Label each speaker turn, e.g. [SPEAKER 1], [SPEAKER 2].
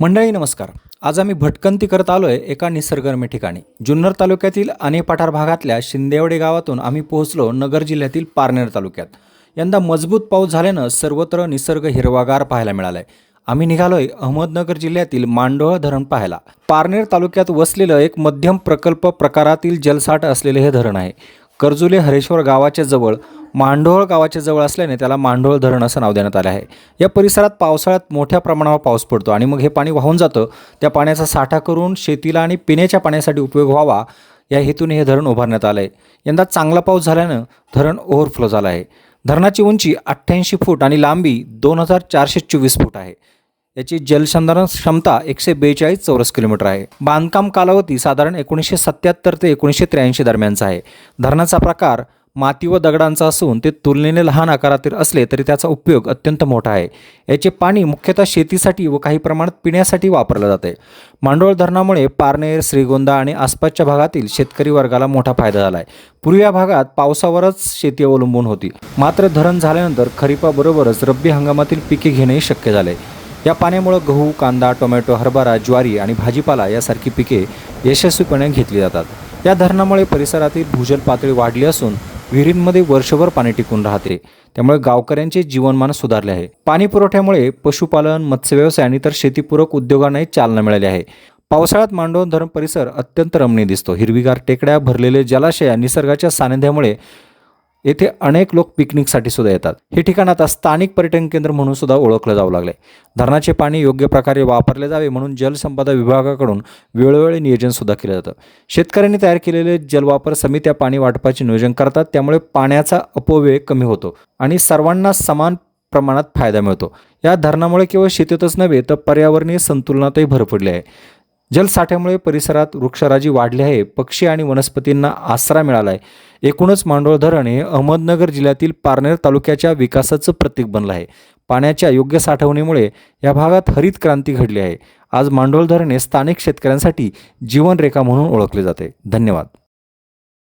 [SPEAKER 1] मंडळी नमस्कार. आज आम्ही भटकंती करत आलोय एका निसर्गरम्य ठिकाणी. जुन्नर तालुक्यातील अने पठार भागातल्या शिंदेवडे गावातून आम्ही पोहोचलो नगर जिल्ह्यातील पारनेर तालुक्यात. यंदा मजबूत पाऊस झाल्यानं सर्वत्र निसर्ग हिरवागार पाहायला मिळालाय. आम्ही निघालोय अहमदनगर जिल्ह्यातील मांडोळ धरण पाहायला. पारनेर तालुक्यात वसलेलं एक मध्यम प्रकल्प प्रकारातील जलसाठ असलेले हे धरण आहे. कर्जुले हरेश्वर गावाच्या जवळ मांडोळ गावाच्या जवळ असल्याने त्याला मांडोळ धरण असं नाव देण्यात आलं आहे. या परिसरात पावसाळ्यात मोठ्या प्रमाणावर पाऊस पडतो आणि मग हे पाणी वाहून जातं. त्या पाण्याचा साठा करून शेतीला आणि पिण्याच्या पाण्यासाठी उपयोग व्हावा या हेतूने हे धरण उभारण्यात आलं आहे यंदा चांगला पाऊस झाल्यानं धरण ओव्हरफ्लो झालं आहे. धरणाची उंची अठ्ठ्याऐंशी फूट आणि लांबी दोन हजार चारशे चोवीस फूट आहे. याची जलसंधारण क्षमता एकशे बेचाळीस चौरस किलोमीटर आहे. बांधकाम कालावधी साधारण एकोणीसशे सत्याहत्तर ते एकोणीसशे त्र्याऐंशी दरम्यानचा आहे. धरणाचा प्रकार माती व दगडांचा असून ते तुलनेने लहान आकारातील असले तरी त्याचा उपयोग अत्यंत मोठा आहे. याचे पाणी मुख्यतः शेतीसाठी व काही प्रमाणात पिण्यासाठी वापरलं जाते. मांडोळ धरणामुळे पारनेर श्रीगोंदा आणि आसपासच्या भागातील शेतकरी वर्गाला मोठा फायदा झाला आहे पूर्वी या भागात पावसावरच शेती अवलंबून होती. मात्र धरण झाल्यानंतर खरीपाबरोबरच रब्बी हंगामातील पिके घेणेही शक्य झाले. या पाण्यामुळे गहू कांदा टोमॅटो हरभरा ज्वारी आणि भाजीपाला यासारखी पिके यशस्वीपणे घेतली जातात. या धरणामुळे परिसरातील भूजल पातळी वाढली असून विहिरींमध्ये वर्षभर पाणी टिकून राहते. त्यामुळे गावकऱ्यांचे जीवनमान सुधारले आहे. पाणी पुरवठ्यामुळे पशुपालन मत्स्यव्यवसाय आणि इतर शेतीपूरक उद्योगांनाही चालना मिळाली आहे. पावसाळ्यात मांडवण धरण परिसर अत्यंत रमणीय दिसतो. हिरवीगार टेकड्या भरलेले जलाशय निसर्गाच्या सानिध्यामुळे येथे अनेक लोक पिकनिकसाठी सुद्धा येतात. हे ठिकाण आता स्थानिक पर्यटन केंद्र म्हणून सुद्धा ओळखलं जाऊ लागले धरणाचे पाणी योग्य प्रकारे वापरले जावे म्हणून जलसंपदा विभागाकडून वेळोवेळी नियोजन सुद्धा केलं जातं. शेतकऱ्यांनी तयार केलेले जलवापर समित्या पाणी वाटपाचे नियोजन करतात त्यामुळे पाण्याचा अपव्यय कमी होतो आणि सर्वांना समान प्रमाणात फायदा मिळतो. या धरणामुळे केवळ शेतीतच नव्हे तर पर्यावरणीय संतुलनातही भर पडली आहे. जलसाठ्यामुळे परिसरात वृक्षराजी वाढली आहे. पक्षी आणि वनस्पतींना आसरा मिळाला आहे एकूणच मांडोळ धरण हे अहमदनगर जिल्ह्यातील पारनेर तालुक्याच्या विकासाचं प्रतीक बनलं आहे. पाण्याच्या योग्य साठवणीमुळे या भागात हरित क्रांती घडली आहे. आज मांडोळ धरण हे स्थानिक शेतकऱ्यांसाठी जीवनरेखा म्हणून ओळखले जाते. धन्यवाद.